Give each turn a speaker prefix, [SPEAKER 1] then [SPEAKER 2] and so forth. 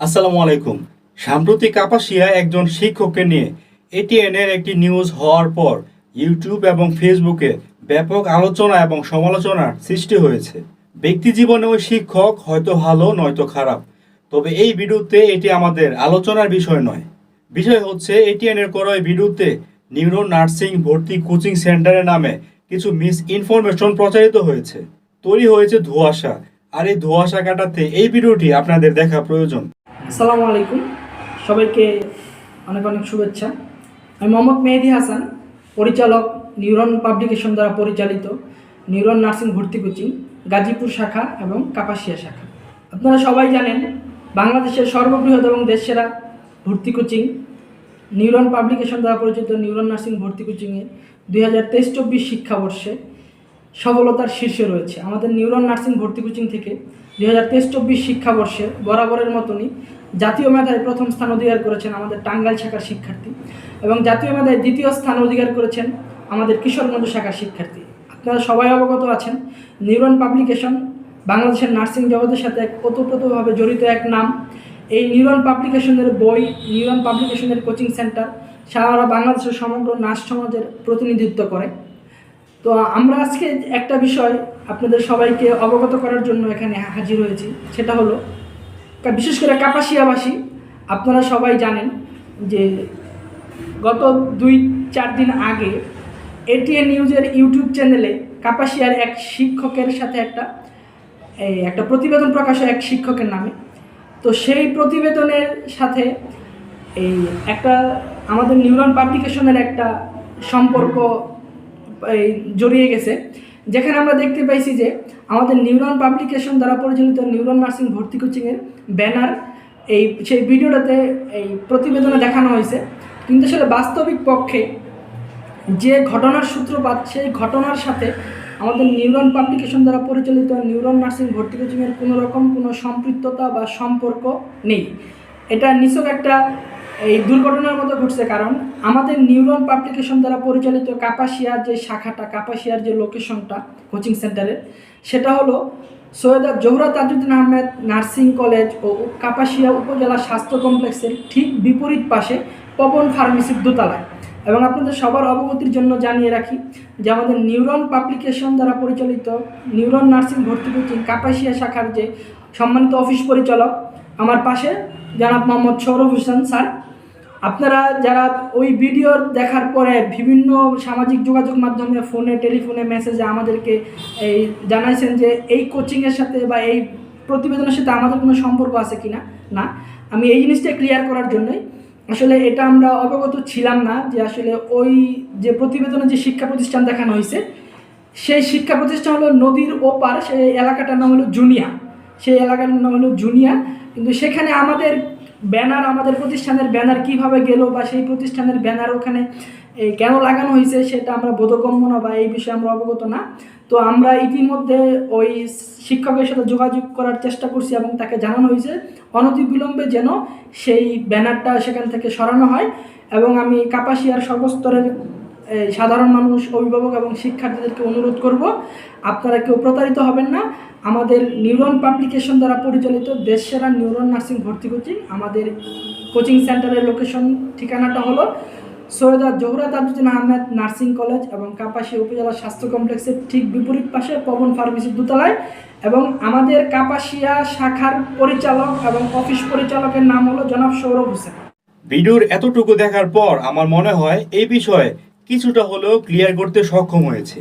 [SPEAKER 1] আসসালামু আলাইকুম। সাম্প্রতিক কাপাসিয়ায় একজন শিক্ষককে নিয়ে এটিএনের একটি নিউজ হওয়ার পর ইউটিউব এবং ফেসবুকে ব্যাপক আলোচনা এবং সমালোচনার সৃষ্টি হয়েছে। ব্যক্তি জীবনে ওই শিক্ষক হয়তো ভালো, নয়তো খারাপ। তবে এই ভিডিওতে এটি আমাদের আলোচনার বিষয় নয়। বিষয় হচ্ছে, এটিএনের করা ভিডিওতে নিউরো নার্সিং ভর্তি কোচিং সেন্টারের নামে কিছু মিস ইনফরমেশন প্রচারিত হয়েছে। তৈরি হয়েছে ধোঁয়াশা। আর এই ধোঁয়াশা কাটাতে এই ভিডিওটি আপনাদের দেখা প্রয়োজন।
[SPEAKER 2] আসসালামু আলাইকুম। সবাইকে অনেক অনেক শুভেচ্ছা। আমি মোহাম্মদ মেহেদি হাসান, পরিচালক নিউরন পাবলিকেশন দ্বারা পরিচালিত নিউরন নার্সিং ভর্তি কোচিং, গাজীপুর শাখা এবং কাপাসিয়া শাখা। আপনারা সবাই জানেন, বাংলাদেশের সর্ববৃহৎ এবং দেশসেরা ভর্তি কোচিং, নিউরন পাবলিকেশন দ্বারা পরিচালিত নিউরন নার্সিং ভর্তি কোচিংয়ে দুই হাজার তেইশ চব্বিশ শিক্ষাবর্ষে সফলতার শীর্ষে রয়েছে। আমাদের নিউরন নার্সিং ভর্তি কোচিং থেকে দুই হাজার তেইশ চব্বিশ শিক্ষাবর্ষে বরাবরের মতনই জাতীয় মেধায় প্রথম স্থান অধিকার করেছেন আমাদের টাঙ্গাইল শাখার শিক্ষার্থী এবং জাতীয় মেধায় দ্বিতীয় স্থান অধিকার করেছেন আমাদের কিশোরগঞ্জ শাখার শিক্ষার্থী। আপনারা সবাই অবগত আছেন, নিউরন পাবলিকেশন বাংলাদেশের নার্সিং জগতের সাথে এক ওতপ্রোতভাবে জড়িত এক নাম। এই নিউরন পাবলিকেশনের বই, নিউরন পাবলিকেশনের কোচিং সেন্টার সারা বাংলাদেশের সমগ্র নার্স সমাজের প্রতিনিধিত্ব করে। তো আমরা আজকে একটা বিষয় আপনাদের সবাইকে অবগত করার জন্য এখানে হাজির হয়েছি, সেটা হলো বিশেষ করে কাপাসিয়াবাসী, আপনারা সবাই জানেন যে গত দুই, চার দিন আগে এটিএন নিউজের ইউটিউব চ্যানেলে কাপাসিয়ার এক শিক্ষকের সাথে একটা একটা প্রতিবেদন প্রকাশ হয় এক শিক্ষকের নামে। তো সেই প্রতিবেদনের সাথে এই একটা আমাদের নিউরন পাবলিকেশনের একটা সম্পর্ক জড়িয়ে গেছে। যেখানে আমরা দেখতে পাইছি যে আমাদের নিউরন পাবলিকেশন দ্বারা পরিচালিত নিউরন নার্সিং ভর্তি কোচিংয়ের ব্যানার এই সেই ভিডিওটাতে এই প্রতিবেদনে দেখানো হয়েছে। কিন্তু আসলে বাস্তবিক পক্ষে যে ঘটনার সূত্রপাত, সেই ঘটনার সাথে আমাদের নিউরন পাবলিকেশন দ্বারা পরিচালিত নিউরন নার্সিং ভর্তি কোচিংয়ের কোনো রকম কোনো সম্পৃক্ততা বা সম্পর্ক নেই। এটা নিছক একটা এই দুর্ঘটনার মতো ঘটছে কারণ আমাদের নিউরন পাবলিকেশন দ্বারা পরিচালিত কাপাসিয়ার যে শাখাটা, কাপাসিয়ার যে লোকেশনটা কোচিং সেন্টারের, সেটা হলো সৈয়দা জোহরা তাজুদ্দিন আহমেদ নার্সিং কলেজ ও কাপাসিয়া উপজেলা স্বাস্থ্য কমপ্লেক্সের ঠিক বিপরীত পাশে পবন ফার্মেসির দোতলায়। এবং আপনাদের সবার অবগতির জন্য জানিয়ে রাখি যে আমাদের নিউরন পাবলিকেশন দ্বারা পরিচালিত নিউরন নার্সিং ভর্তি কোচিং কাপাসিয়া শাখার যে সম্মানিত অফিস পরিচালক, আমার পাশে জনাব মোহাম্মদ সৌরভ হোসেন স্যার। আপনারা যারা ওই ভিডিও দেখার পরে বিভিন্ন সামাজিক যোগাযোগ মাধ্যমে ফোনে, টেলিফোনে মেসেজে আমাদেরকে এই জানাইছেন যে এই কোচিংয়ের সাথে বা এই প্রতিবেদনের সাথে আমাদের কোনো সম্পর্ক আছে কিনা? না। না আমি এই জিনিসটা ক্লিয়ার করার জন্যই। আসলে এটা আমরা অবগত ছিলাম না যে আসলে ওই যে প্রতিবেদনে যে শিক্ষা প্রতিষ্ঠান দেখানো হয়েছে সেই শিক্ষা প্রতিষ্ঠান হলো নদীর ওপার, সেই এলাকাটার নাম হলো জুনিয়া। সেই এলাকাটার নাম হলো জুনিয়া। কিন্তু সেখানে আমাদের ব্যানার, আমাদের প্রতিষ্ঠানের ব্যানার কীভাবে গেল বা সেই প্রতিষ্ঠানের ব্যানার ওখানে কেন লাগানো হয়েছে সেটা আমরা বোধগম্য না বা এই বিষয়ে আমরা অবগত না। তো আমরা ইতিমধ্যে ওই শিক্ষকের সাথে যোগাযোগ করার চেষ্টা করছি এবং তাকে জানানো হয়েছে অনতিবিলম্বে যেন সেই ব্যানারটা সেখান থেকে সরানো হয় এবং আমি কাপাসিয়ার সর্বস্তরের সাধারণ মানুষ, অভিভাবক এবং শিক্ষার্থীদেরকে অনুরোধ করব, আপনারা কেউ প্রতারিত হবেন না। আমাদের নিউরন পাবলিকেশন দ্বারা পরিচালিত দেশসেরা নিউরন নার্সিং ভর্তি কোচিং, আমাদের কোচিং সেন্টারের লোকেশন, ঠিকানাটা হলো সৈয়দা জোহরা তাজুদ্দিন আহমেদ নার্সিং কলেজ এবং কাপাসিয়া উপজেলা স্বাস্থ্য কমপ্লেক্সের ঠিক বিপরীত পাশে পবন ফার্মেসির দোতলায় এবং আমাদের কাপাসিয়া শাখার পরিচালক এবং অফিস পরিচালকের নাম হলো জনাব সৌরভ হোসেন।
[SPEAKER 1] ভিডিওর এতটুকু দেখার পর আমার মনে হয় এই বিষয়ে কিছুটা হলেও ক্লিয়ার করতে সক্ষম হয়েছে।